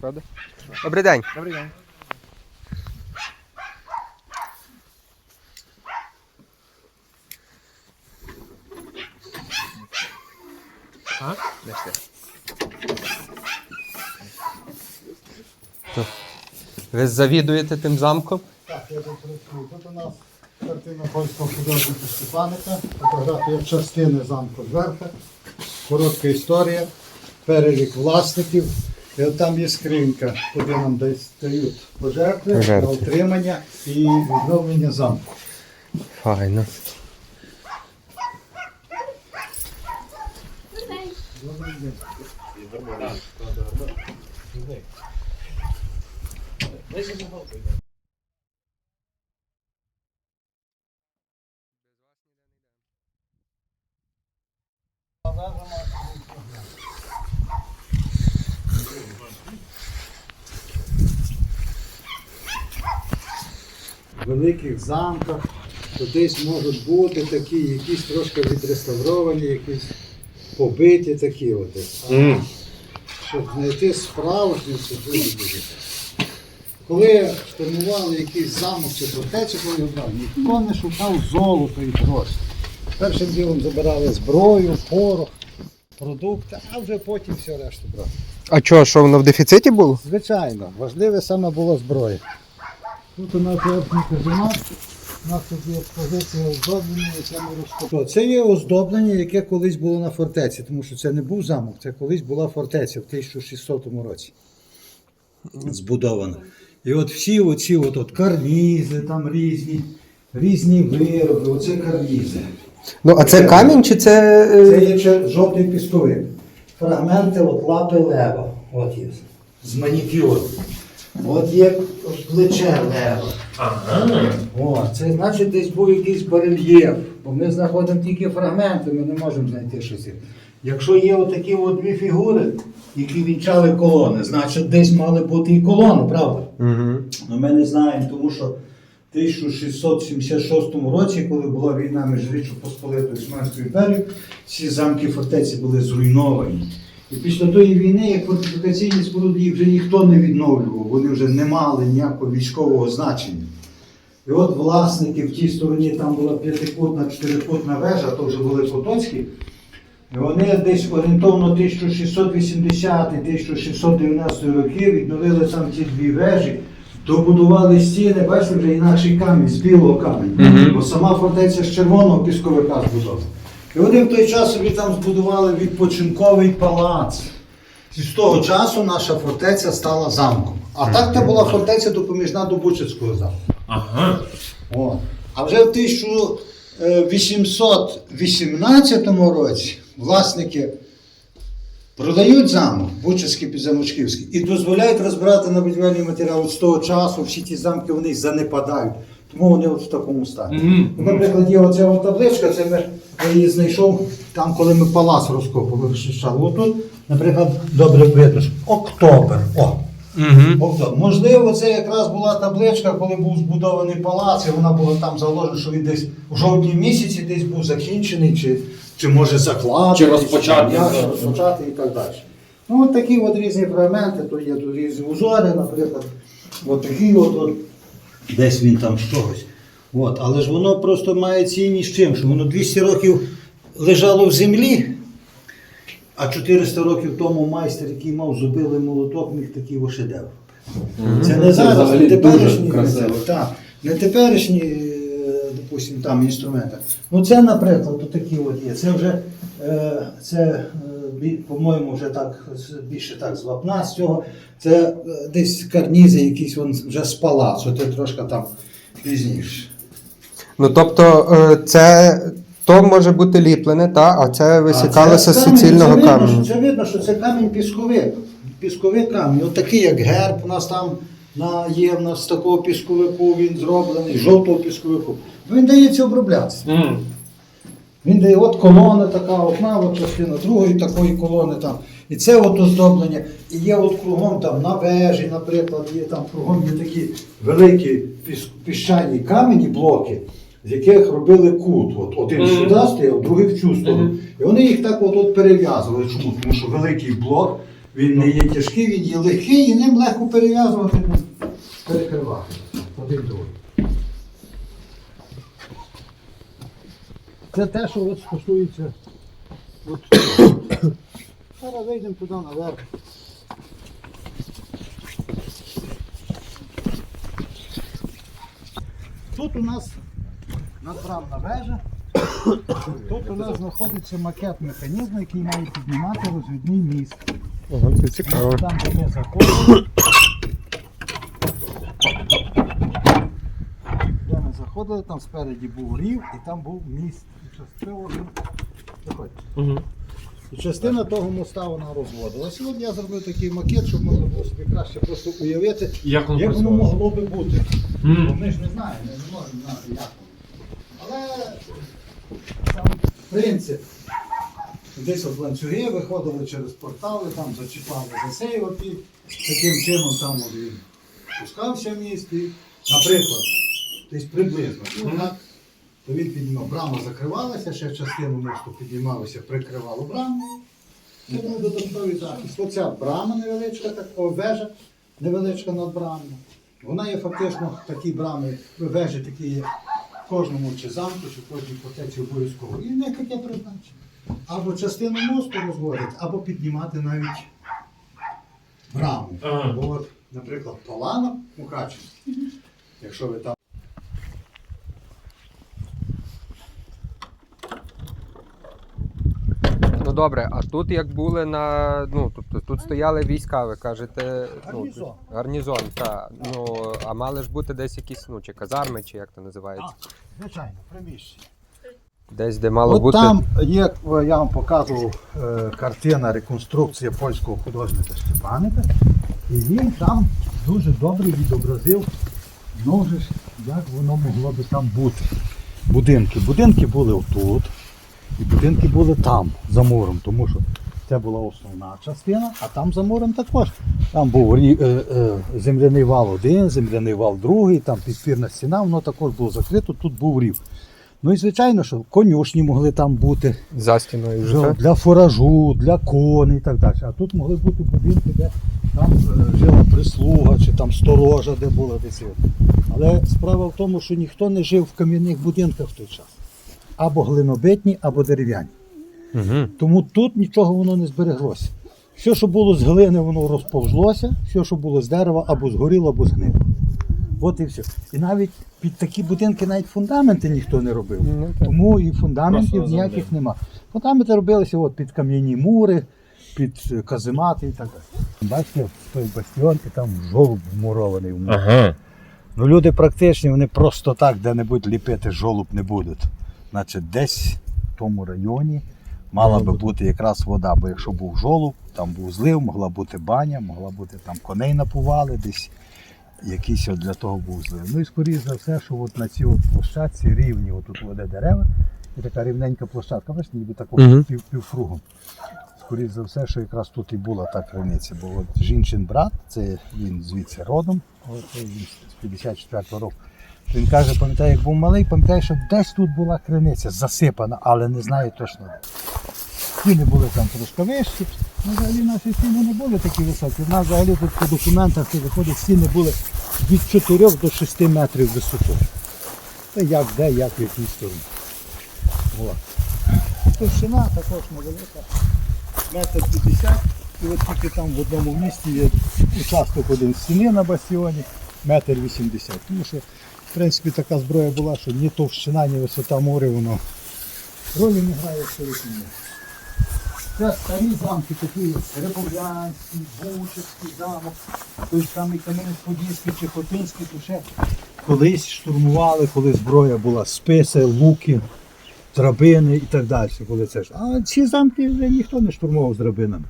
Правда? Добрий день. Добрий день. А? Ж? То Ви завідуєте тим замком? Так, я тут працюю. Тут у нас картина польського художника Степаника, фотографія частини замку зверху, коротка історія, перелік власників. І от там є скринька, куди нам дають пожертви, Пожертви. на утримання і відновлення замку. Файно. Великих замках то десь можуть бути такі, якісь трошки відреставровані, якісь побиті такі от. А Щоб знайти справжню це дуже дуже. Коли штурмували якийсь замок чи фортецю, коли його ніхто не шукав золото і гроші. Першим ділом забирали зброю, порох, продукти, а вже потім все решту брали. А чого, що воно в дефіциті було? Звичайно, важливе саме було зброя. Тут у нас верхній каземат, у нас тут є експозиція оздоблення, яке ми розкопали. Це є оздоблення, яке колись було на фортеці, тому що це не був замок, це колись була фортеця в 1600 році. Збудована. І от всі оці от, от карнізи там різні, різні вироби, оце карнізи. Ну, а це камінь чи це. е, Це є ще жовтий пісковик. Фрагменти от лапи лева. От є. З манікюру. От є плече лева. О, це значить десь був якийсь барельєф. Бо ми знаходимо тільки фрагменти, ми не можемо знайти щось. Якщо є отакі от дві фігури, які вінчали колони, значить десь мали бути і колони, правда? Угу. Ну, ми не знаємо, тому що в 1676 році, коли була війна між Річчю Посполитою і Османською імперією, всі замки фортеці були зруйновані. І після тої війни, як фортифікаційні споруди, їх вже ніхто не відновлював, вони вже не мали ніякого військового значення. І от власники в тій стороні там була п'ятикутна, чотирикутна вежа, то вже були Потоцькі. І вони десь орієнтовно 1680-1690 роки відновили там ці дві вежі, добудували стіни, бачите, вже інакший камінь, з білого каменю. Мгм. Бо сама фортеця з червоного пісковика збудована. І вони в той час собі там збудували відпочинковий палац. І з того часу наша фортеця стала замком. А так це була фортеця допоміжна до Бучицького замку. Ага. О. А вже в 1818 році власники продають замок, Бучицький підзамочківський, і дозволяють розбирати на будівельний матеріал. От з того часу всі ті замки вони занепадають. Тому вони от в такому стані. Наприклад, є оця табличка, це ми, я її знайшов там, коли ми палац розкопували, розчищали. Отут, наприклад, добре видно, що Октобер. О, Угу. Можливо, це якраз була табличка, коли був збудований палац, і вона була там заложена, що він десь у жовтні місяці десь був закінчений, чи, чи може закладений, Чи розпочатий, як, так. розпочатий і так далі. Ну, от такі от різні фрагменти, то є тут різні узори, наприклад, от такі от, от десь він там з чогось. От, але ж воно просто має цінність чим, що воно 200 років лежало в землі, а 400 років тому майстер, який мав зубилий молоток, міг такий шедевр. Це не зараз, не теперішні, так, не теперішні, е, допустим, там інструменти. Ну це, наприклад, такі от є. Це вже, е, це, е, по-моєму, вже так, більше так з вапна з цього. Це десь карнізи якісь вон вже з палацу, це трошки там пізніше. Ну тобто, е, це то може бути ліплене, та, а це висікалося з це суцільного видно, каменю. що- Це видно, що це камінь пісковик. Пісковик камінь. От такий, як герб, у нас там на, є в нас такого пісковику, він зроблений, жовтого пісковику. Він дається оброблятися. М. Він дає от колона така, одна от частина другої такої колони там. І це от оздоблення. І є от кругом там на вежі, наприклад, є там кругом є такі великі піс- піщані камені, блоки, з яких робили кут. От один Мгм. сюди стояв, другий в цю сторону. Мгм. І вони їх так от, от перев'язували. Чому? Тому що великий блок, Він не є тяжкий, він є легкий і ним легко перев'язувати, перекривати. Один другий. Це те, що от стосується. От. Зараз вийдемо туди наверх. Тут у нас надбравна вежа. Тут у нас знаходиться макет механізму, який має піднімати розвідний міст. Ого, це цікаво. Там, де ми заходили. Де ми заходили, там спереді був рів і там був міст. І частково Угу. І частина того моста вона розводилася. От я зробив такий макет, щоб можна було собі краще просто уявити, Як воно як воно могло би бути. Бо ми ж не знаємо, ми не можемо знати, як воно. Але сам принцип. Десь от ланцюги виходили через портали, там зачіпали за сейвопі, таким чином там він пускався в міст і, наприклад, десь приблизно. Ну, то він піднімав, брама закривалася, ще частину мосту піднімалося, прикривало браму. Це був додатковий захист. Оця брама невеличка, так, о, вежа невеличка над брамою. Вона є фактично такі брами, вежі такі є кожному чи замку, чи кожній фортеці обов'язково. І не яке призначення. Або частину мосту розводять, або піднімати навіть браму. Ага. Бо от, наприклад, Палана Мукачевський, якщо ви там добре, а тут як були на. Ну, тобто тут стояли війська, ви кажете. Ну, Гарнізон. гарнізон, так. Ну, а мали ж бути десь якісь, ну, чи казарми, чи як то називається. звичайно, приміщення. Десь, де мало От бути. там є, я вам показував е, картина реконструкція польського художника Степаника. І він там дуже добре відобразив, ну, ж, як воно могло би там бути. Будинки. Будинки були отут, і будинки були там, за муром, тому що це була основна частина, а там за муром також. Там був е, е, земляний вал один, земляний вал другий, там підпірна стіна, воно також було закрито, тут був рів. Ну і звичайно, що конюшні могли там бути За стіною вже. для, фуражу, для коней і так далі. А тут могли бути будинки, де там е, жила прислуга, чи там сторожа, де була десь. Але справа в тому, що ніхто не жив в кам'яних будинках в той час. Або глинобитні, або дерев'яні. Угу. Тому тут нічого воно не збереглося. Все, що було з глини, воно розповзлося, все, що було з дерева, або згоріло, або згнило. От і все. І навіть під такі будинки навіть фундаменти ніхто не робив. Ну, так. Тому і фундаментів ніяких нема. Фундаменти робилися от під кам'яні мури, під е, каземати і так далі. Бачите, той бастіон і там жолоб вмурований в мур. Ага. Ну люди практичні, вони просто так де-небудь ліпити жолоб не будуть. Значить, десь в тому районі мала би бути якраз вода, бо якщо був жолоб, там був злив, могла бути баня, могла бути там коней напували десь. Якийсь от для того був злив. Ну і скоріш за все, що от на цій от площадці рівні, отут веде дерева, і така рівненька площадка, бачите, ніби такого Мгм. пів, півкругом. Скоріш за все, що якраз тут і була та криниця. Бо от жінчин брат, це він звідси родом, от він з 54-го року. Він каже, пам'ятаю, як був малий, пам'ятаю, що десь тут була криниця засипана, але не знаю точно де. Стіни були там трошки вищі. Ну, взагалі наші стіни не були такі високі. У нас взагалі тут по документах виходить, стіни були від 4 до 6 метрів висотою. Це як де, як в якій стороні. Товщина також невелика. Метр 50. І от тільки там в одному місці є участок один стіни на бастіоні, метр 80. Тому що, принципі, така зброя була, що ні товщина, ні висота моря, воно ролі не грає абсолютно. Це старі замки такі Републянський, Бучівський замок, той самий Кам'янець-Подільський чи Хотинський, то ще колись штурмували, коли зброя була списи, луки, драбини і так далі. Коли це ж. А ці замки вже ніхто не штурмував з драбинами.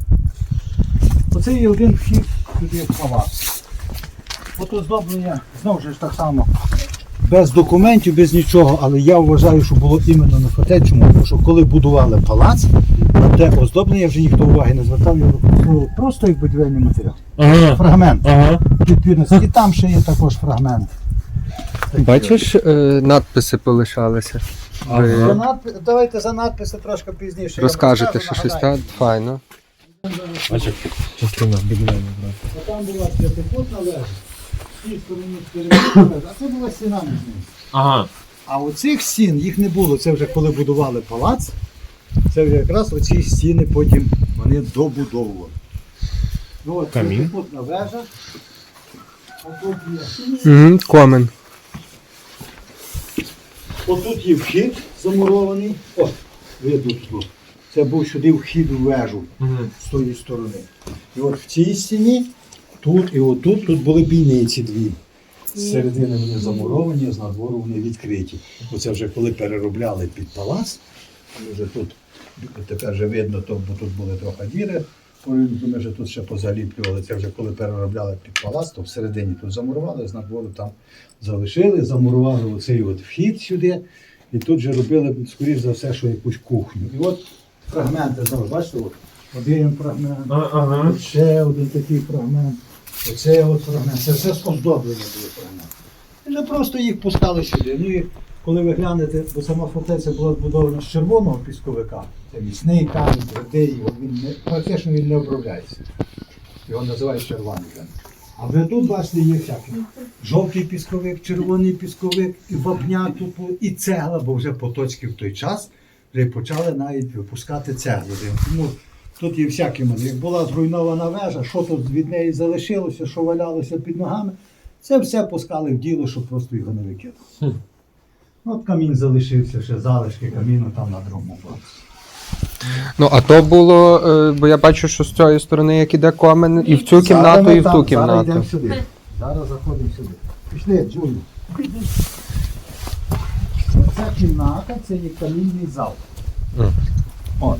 Оце є один вхід туди в палац. От оздоблення знову ж так само. Без документів, без нічого, але я вважаю, що було іменно на фате. Чому? Тому що коли будували палац, на те оздоблення вже ніхто уваги не звертав, його використовували просто як будівельний матеріал. Ага. Фрагмент. Ага. Відповідно, і там ще є також фрагмент. Бачиш, е, надписи полишалися. Ви За надпи- Давайте за надписи трошки пізніше. я розкажете, розкажу, що щось нагадаю. так файно. Бачиш, частина будівельна. А там була п'ятикутна вежа, а це була стіна між ними. Ага. А оцих стін їх не було. Це вже коли будували палац. Це вже якраз оці стіни потім вони добудовували. Ну, от Камін. п'ятикутна вежа. Отут є. Угу, комен. Отут є вхід замурований. О, видно тут. Це був сюди вхід у вежу Угу. з тої сторони. І от в цій стіні, тут і отут, тут були бійниці дві. З середини вони замуровані, з надвору вони відкриті. Оце вже коли переробляли під палац, ми вже тут тепер вже видно, то, бо тут були трохи діри. Ми вже тут ще позаліплювали. Це вже коли переробляли під палац, то всередині тут замурували, з надвору там залишили, замурували оцей от вхід сюди. І тут вже робили, скоріш за все, що якусь кухню. І от фрагменти знову, бачите, один фрагмент, Ага. Ще один такий фрагмент. Оце от фрагмент. Це все оздоблення були фрагменти. І вже просто їх пускали сюди. Ну і коли ви глянете, бо сама фортеця була збудована з червоного пісковика, це міцний камінь, твердий, він не, практично він не обробляється. Його називають червоний камінь. А ви тут бачите, є всякі. Жовтий пісковик, червоний пісковик, і вапняк тут, і цегла, бо вже поточки в той час вже почали навіть випускати цеглу. Тому тут є всякі моделі. Як була зруйнована вежа, що тут від неї залишилося, що валялося під ногами, це все пускали в діло, щоб просто його не викидати. Хм. От камін залишився, ще залишки каміну там на другому боці. Ну, а то було, е, бо я бачу, що з цієї сторони, як іде комен, і в цю кімнату, і в ту Зараз йдемо кімнату. сюди. Зараз заходимо сюди. Пішли, Джулі. Оця кімната це є камінний зал. Мгм. От.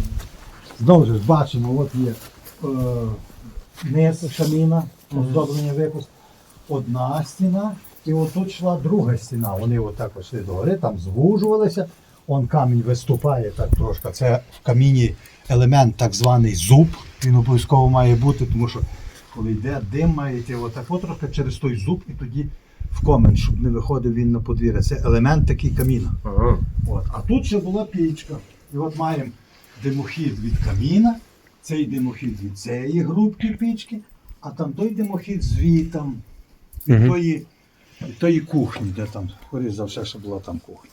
Знову ж бачимо, от є е, низ шаміна, оздоблення випуск. Одна стіна, і отут йшла друга стіна. Вони отак йшли догори, там звужувалися. Он камінь виступає так трошки. Це в каміні елемент так званий зуб. Він обов'язково має бути, тому що коли йде дим, має йти отак от трошки через той зуб і тоді в комен, щоб не виходив він на подвір'я. Це елемент такий каміна. Ага. От. А тут ще була пічка. І от маємо димохід від каміна, цей димохід від цієї грубки пічки, а там той димохід звітом від, Мгм. тої, від тої кухні, де там, скоріш за все, що була там кухня.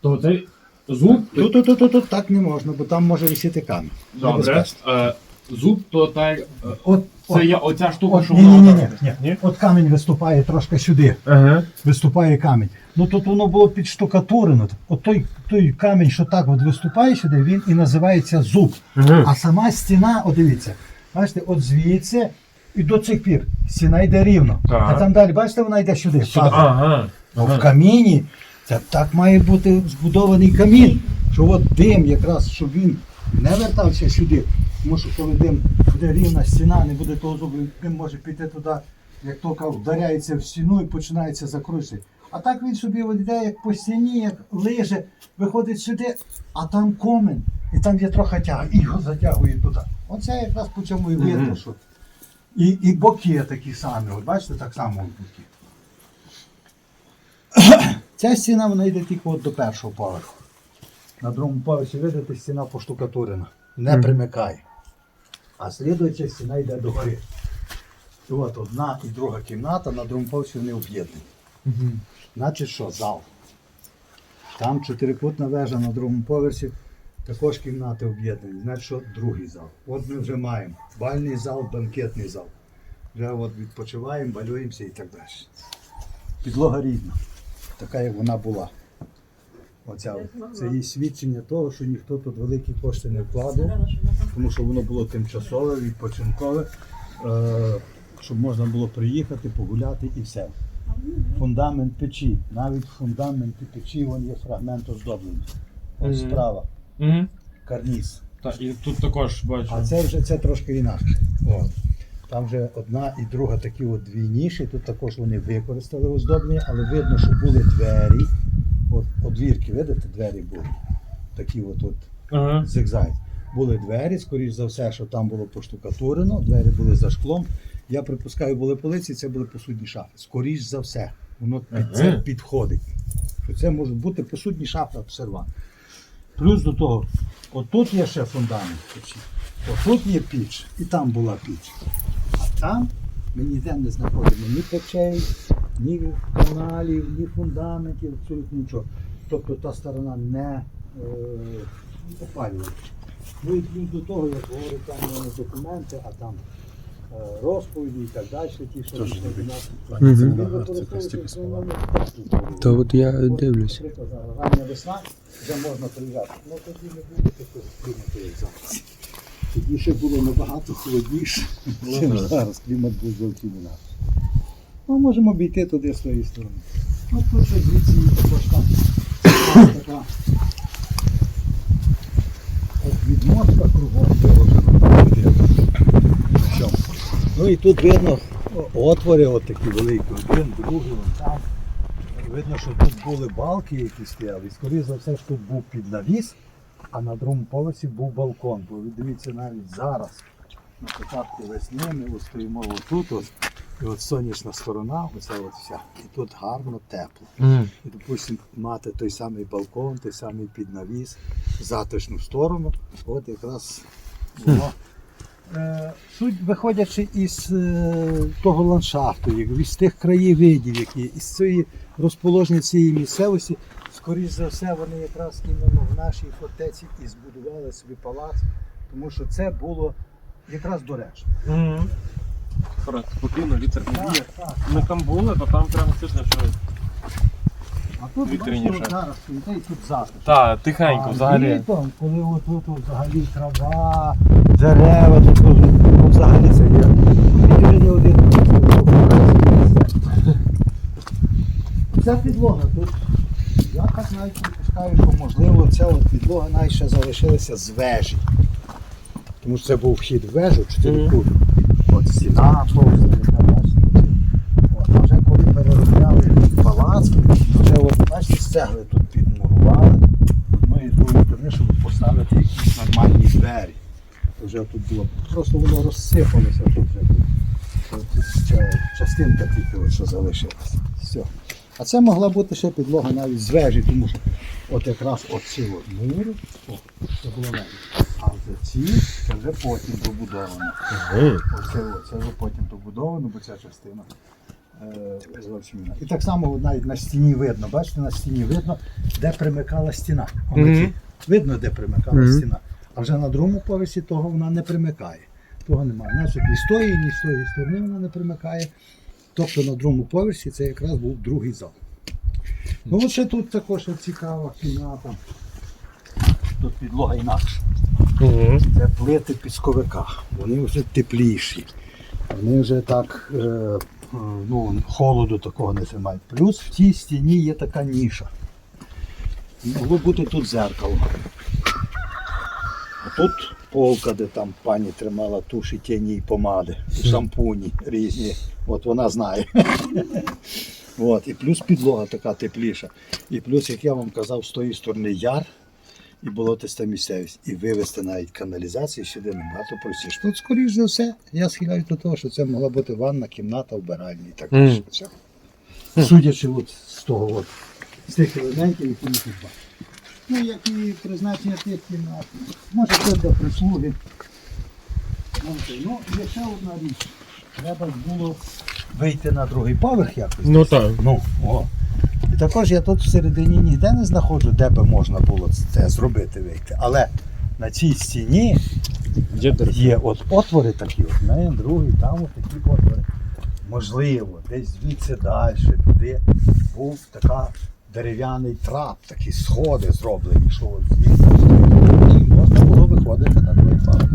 То цей зуб. Тут, тут, тут, тут, тут так не можна, бо там може висіти камінь. Добре. Небезпечно. Е, зуб, то так. е, От, Це от, є оця штука, от, що ні, ні, вона. ні, ні, отак. ні. От камінь виступає трошки сюди. Ага. виступає камінь. Ну тут воно було підштукатурено. От той, той камінь, що так от виступає сюди, він і називається зуб. Ага. А сама стіна, от дивіться, бачите, от звідси і до цих пір стіна йде рівно. Так. А там далі, бачите, вона йде сюди. Сюди. Ага. Ну, ага. в каміні це так має бути збудований камін, що от дим якраз, щоб він не вертався сюди. Тому що коли дим буде рівна стіна, не буде того зубу, дим може піти туди, як тільки вдаряється в стіну і починається закручувати. А так він собі от йде як по стіні, як лиже, виходить сюди, а там комен, і там є трохи тяга, і його затягує туди. Оце якраз по цьому і видно, Мгм. що. І, і боки такі самі, от бачите, так само боки. Ця стіна вона йде тільки от до першого поверху. На другому поверсі, видите, стіна поштукатурена. Не примикає. А слідуюча стіна йде догори. І от одна і друга кімната на другому поверсі вони об'єднані. Значить, що зал. Там чотирикутна вежа на другому поверсі, також кімнати об'єднані. Значить, що другий зал. От ми вже маємо бальний зал, банкетний зал. Вже от відпочиваємо, балюємося і так далі. Підлога рідна, така як вона була. Оця, це є свідчення того, що ніхто тут великі кошти не вкладав, тому що воно було тимчасове, відпочинкове, е, щоб можна було приїхати, погуляти і все. Фундамент печі. Навіть в фундаменті печі вон є фрагмент оздоблення. От Мгм. справа, Мгм. карніз. Так, і тут також бачу. А це вже це трошки інакше. От. Там вже одна і друга такі от дві ніші. Тут також вони використали оздоблення, але видно, що були двері. От одвірки, видите, двері були. Такі от, от Ага. зигзаг. Були двері, скоріш за все, що там було поштукатурено, двері були за шклом. Я припускаю, були полиці, це були посудні шафи. Скоріш за все, воно під це підходить. Що це можуть бути посудні шафи обсервант. Плюс до того, Отут є ще фундамент печі. Отут є піч, і там була піч. А там ми ніде не знаходимо ні печей, ні каналів, ні фундаментів, абсолютно нічого. Тобто та сторона не е, опалювала. Ну і плюс до того, як говорять там е, документи, а там розповіді і так далі, ті, що Тож до нас. Мгм. Він використовується в основному техніку. То от я дивлюсь. Наприклад, рання весна, вже можна приїжджати. Ну тоді не буде такого клімату, як зараз. Тоді ще було набагато холодніше, ніж зараз. Клімат був зовсім інакший. Ми можемо обійти туди з тої сторони. Ну тут ще звідси також там така от відмотка кругом. Ну і тут видно отвори от такі великі, один, другий, там. Видно, що тут були балки, які стояли. І скоріше за все, що тут був під навіс, а на другому поверсі був балкон. Бо ви дивіться навіть зараз, на початку весни, ми стоїмо отут, ось, і от сонячна сторона, оця от вся. І тут гарно тепло. І, допустимо, мати той самий балкон, той самий піднавіс, затишну сторону, от якраз воно. Е, Суть, виходячи із е, того ландшафту, із тих краєвидів, які із цієї розположення цієї місцевості, скоріш за все, вони якраз іменно в нашій фортеці і збудували собі палац, тому що це було якраз доречно. Аккурат, спокійно, вітер не б'є. Ми там були, то там прям чесно, що. А тут бачите, от зараз і тут затишно. Та, тихенько, А взагалі. Літом, коли отут от взагалі трава, дерева, тут от, ну, взагалі це є. Тільки один. Ця підлога тут. Я так навіть припускаю, що можливо ця от підлога навіть ще залишилася з вежі. Тому що це був вхід в вежу, чотирикутну. От стіна повзла, яка бачите. От, а вже коли переробляли палац, то вже от, бачите, з цегли тут підмурували одної і другої сторони, щоб поставити якісь нормальні двері. Вже тут було, просто воно розсипалося тут вже. Частинка тільки що залишилася. Все. А це могла бути ще підлога навіть з вежі, тому що от якраз оці от мури, о, це було вежі. А за ці це вже потім добудовано. Оце, це вже потім добудовано, бо ця частина зовсім інакша. І так само навіть на стіні видно, бачите, на стіні видно, де примикала стіна. Вона Мгм. ті- Видно, де примикала Мгм. стіна. А вже на другому поверсі того вона не примикає. Того немає. Значить, ні з тої, ні з тої сторони вона не примикає. Тобто на другому поверсі це якраз був другий зал. Ну от ще тут також цікава кімната. Тут підлога інакша. Це плити пісковика. Вони вже тепліші. Вони вже так е, е, ну, холоду такого не тримають. Плюс в цій стіні є така ніша. Могло бути тут зеркало. А тут полка, де там пані тримала туші, тіні і помади, і шампуні різні. От вона знає. От, і плюс підлога така тепліша. І плюс, як я вам казав, з тої сторони яр і болотиста місцевість. І вивести навіть каналізацію сюди набагато простіше. Тут, скоріш за все, я схиляюсь до того, що це могла бути ванна, кімната, вбиральня і так далі. Все. Судячи от з того, от, з тих елементів, які ми тут бачимо. Ну, як і призначення тих кімнат. Може, це для прислуги. Ну, є ще одна річ. Треба було вийти на другий поверх якось. Ну так. Ну, о. І також я тут всередині ніде не знаходжу, де би можна було це зробити вийти. Але на цій стіні Є є от отвори такі, одне, другий, там от такі отвори. Можливо, десь звідси далі, туди був така дерев'яний трап, такі сходи зроблені, що от звідси і можна було виходити на другий поверх.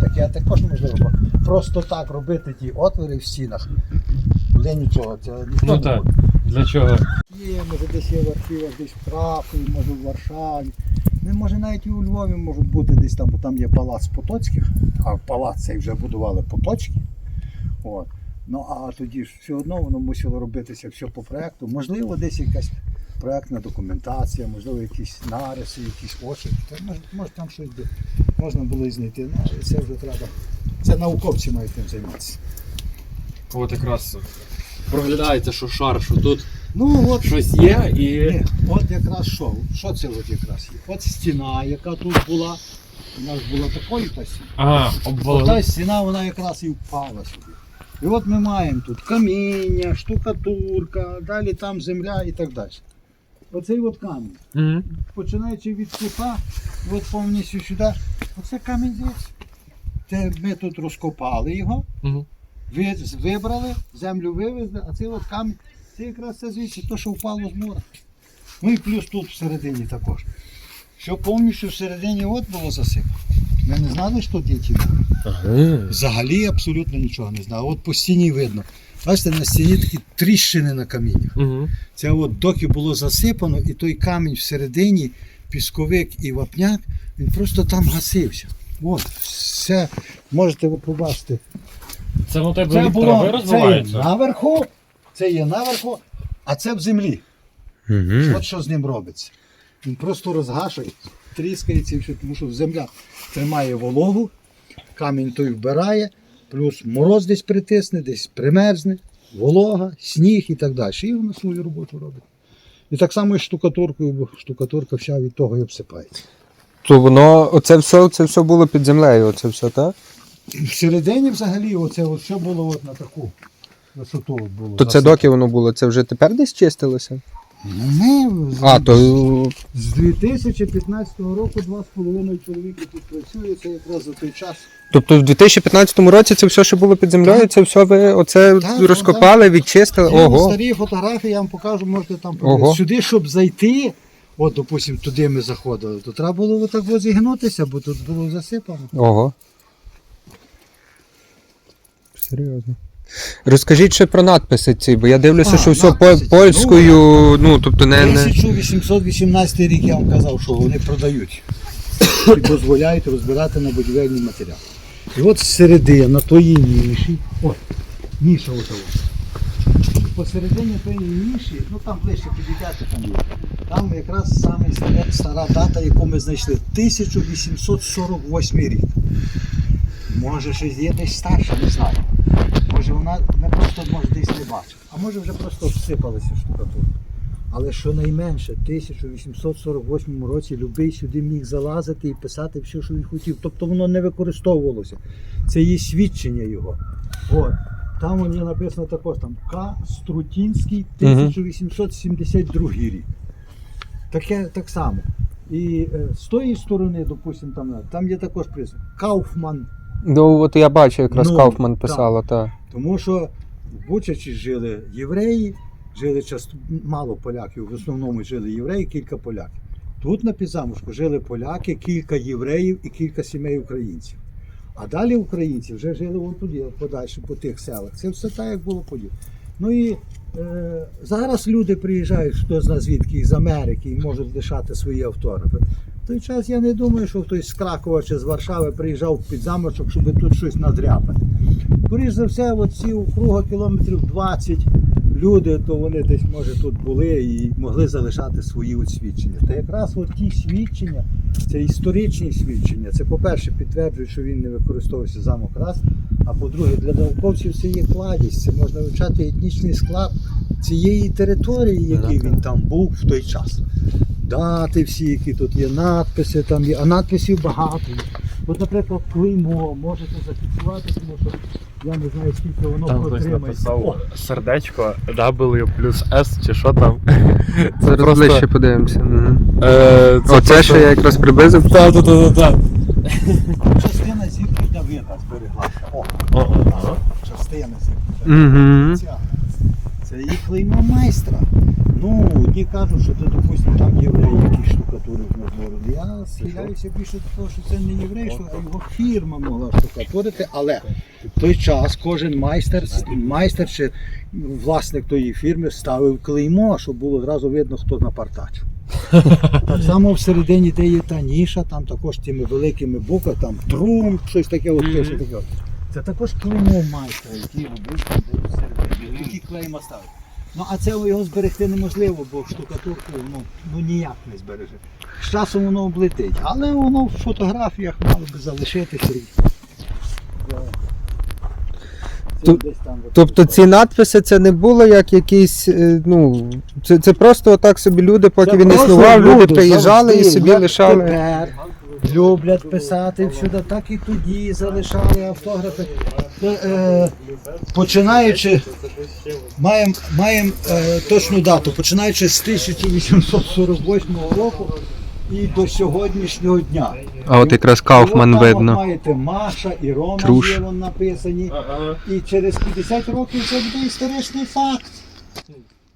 Таке також можливо. бо Просто так робити ті отвори в стінах. Для нічого. Це ніхто Ну не так. буде. Для чого? Є, може десь є в архівах, десь в Кракові, може в Варшаві. Не може навіть і у Львові можуть бути десь там, бо там є палац Потоцьких, а палац цей вже будували Потоцькі. От. Ну а тоді ж все одно воно мусило робитися все по проекту. Можливо, десь якась проектна документація, можливо, якісь нариси, якісь очі. Може, може там щось би можна було і знайти. Ну, але це вже треба. Це науковці мають тим займатися. От якраз проглядається, що шар, що тут Ну от Щось є і. Ні, от якраз що? Що це от якраз є? От стіна, яка тут була. У нас була такою та стіна. А, Та стіна вона якраз і впала сюди. І от ми маємо тут каміння, штукатурка, далі там земля і так далі. Оцей от камінь. Мгм. Починаючи від кута, от повністю сюди. Оце камінь звідси. Це ми тут розкопали його, Мгм. Ви- вибрали, землю вивезли, а цей от камінь, це якраз це звідси, то, що впало з мора. Ну і плюс тут всередині також. Що повністю всередині от було засипано. Ми не знали, що мори. Ага. Взагалі абсолютно нічого не знав. От по стіні видно. Бачите, на стіні такі тріщини на каміннях. Це от доки було засипано, і той камінь всередині, пісковик і вапняк, він просто там гасився. От, все, можете ви побачити. Це на тебе від трави це є розвивається? наверху, це є наверху, а це в землі. От що з ним робиться. Він просто розгашує, тріскається і все, тому що земля тримає вологу, камінь той вбирає, плюс мороз десь притисне, десь примерзне, волога, сніг і так далі. І воно свою роботу робить. І так само і з штукатуркою, бо штукатурка вся від того і обсипається. То воно, оце все, це все було під землею, оце все, так? Всередині взагалі оце от все було от на таку висоту от було. То це доки воно було, це вже тепер десь чистилося? Ну, Ми з- А, то з 2015 року два з половиною чоловіки тут працює, це якраз за той час. Тобто в 2015 році це все, що було під землею, це все ви оце Так, розкопали, відчистили. Є Ого. старі фотографії, я вам покажу, можете там Ого. Сюди, щоб зайти, от, допустимо, туди ми заходили, то треба було отак от зігнутися, бо тут було засипано. Ого. Серйозно. Розкажіть ще про надписи ці, бо я дивлюся, А, що все по- ці. польською, ну тобто не. не... 1818 рік я вам казав, що вони продають і дозволяють розбирати на будівельні матеріали. І от середина тої ніші, от, ніша от Посередині тої ніші, ну там ближче підійдете там є. Там якраз саме стара, стара дата, яку ми знайшли, 1848 рік. Може щось є десь старше, не знаю. Може вона ми просто може десь не бачимо. А може вже просто всипалася штукатурка. Але щонайменше, в 1848 році любий сюди міг залазити і писати все, що він хотів. Тобто воно не використовувалося. Це є свідчення його. От. Там воно написано також там К. Струтінський, 1872 рік. Таке так само. І е, з тої сторони, допустимо, там, там є також призвик. Кауфман. Ну, от я бачу, якраз Ну, Кауфман так. писала, так. Тому що в Бучачі жили євреї, жили часто мало поляків, в основному жили євреї, кілька поляків. Тут на Підзамушку жили поляки, кілька євреїв і кілька сімей українців. А далі українці вже жили вон туди, подальше по тих селах. Це все так, як було подібно. Ну і е, зараз люди приїжджають, хто зна звідки, з Америки, і можуть лишати свої автографи. В той час я не думаю, що хтось з Кракова чи з Варшави приїжджав під замочок, щоб тут щось надряпати. Скоріше за все, от ці округа кілометрів 20 люди, то вони десь, може, тут були і могли залишати свої от свідчення. Та якраз от ті свідчення, це історичні свідчення. Це, по-перше, підтверджують, що він не використовувався замок раз. А по-друге, для науковців це є кладість, це можна вивчати етнічний склад цієї території, який він там був в той час. Дати всі, які тут є, надписи там є, а надписів багато є. От, наприклад, клеймо можете зафіксувати, тому що я не знаю, скільки воно Там хтось протримається. О, написав сердечко W плюс S чи що там. Зараз просто- ближче подивимося. Мгм. Е, Оце, просто- що я якраз приблизив. Так, так, так, так. частина зірки Давида збереглася. О, частина зірки. Угу. Ця. Це і клеймо майстра. Ну, одні кажуть, що це, допустимо, там єврей, який штукатурив на городі. Я схиляюся більше до того, що це не єврей, що його фірма могла штукатурити, але в той час кожен майстер, майстер чи власник тої фірми ставив клеймо, щоб було одразу видно, хто напартачив. Так само всередині, де є та ніша, там також тими великими буквами, там трум, щось таке от пише таке. Це також клеймо майстра, який робив там десь всередині, який клейма ставив. Ну а це його зберегти неможливо, бо штукатурку ну, ну ніяк не збереже. З часом воно облетить, але воно в фотографіях мало би залишитися. Тобто ці надписи це не було як якісь, е, ну, це, це просто отак собі люди, поки Це він існував, люди люди приїжджали і собі лишали. Тепер люблять писати всюди, так і тоді залишали автографи. Е, е, починаючи, маємо маєм, е, точну дату, починаючи з 1848 року і до сьогоднішнього дня. А от якраз Кауфман от там видно. от Маєте Маша і Рома Труш. є вон написані. І через 50 років це буде історичний факт.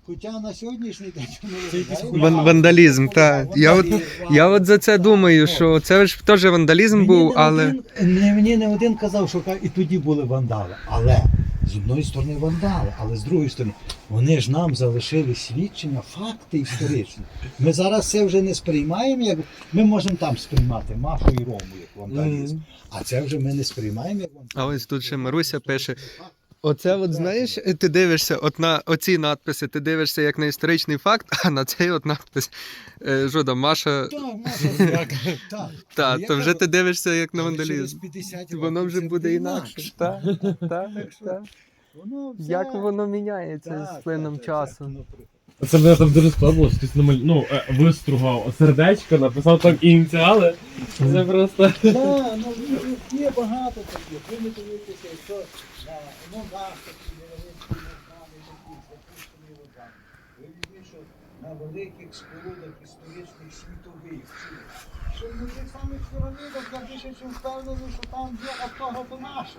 Хоча на сьогоднішній день виглядає Ван- вандалізм, так. Я от, я от за це думаю, що це ж теж вандалізм Мені був, не але. один, не, мені не один казав, що ка- і тоді були вандали. Але з одної сторони вандали, але з другої сторони, вони ж нам залишили свідчення, факти історичні. Ми зараз це вже не сприймаємо, як ми можемо там сприймати маху і Рому як вандалізм. А це вже ми не сприймаємо як вандалізм. А ось тут ще Маруся пише. Оце, от знаєш, ти дивишся, от на оці надписи, ти дивишся як на історичний факт, а на цей от надпис. Е, там, Маша. Так, Маша, так, так. То вже ти дивишся як на вандалізм. Воно вже буде інакше. Так, так, так. Воно все- Як воно міняється з плином часу. Це мене там дуже намаль... ну, е, вистругав сердечко, написав там ініціали. Це просто. Так, ну є багато таких. Ви не дивитеся, що ну, вокзали. Ви візьміть, що на великих спорудах історичних світових, що на тих самих пірамідах я більше чим впевнений, що там є автографи наші.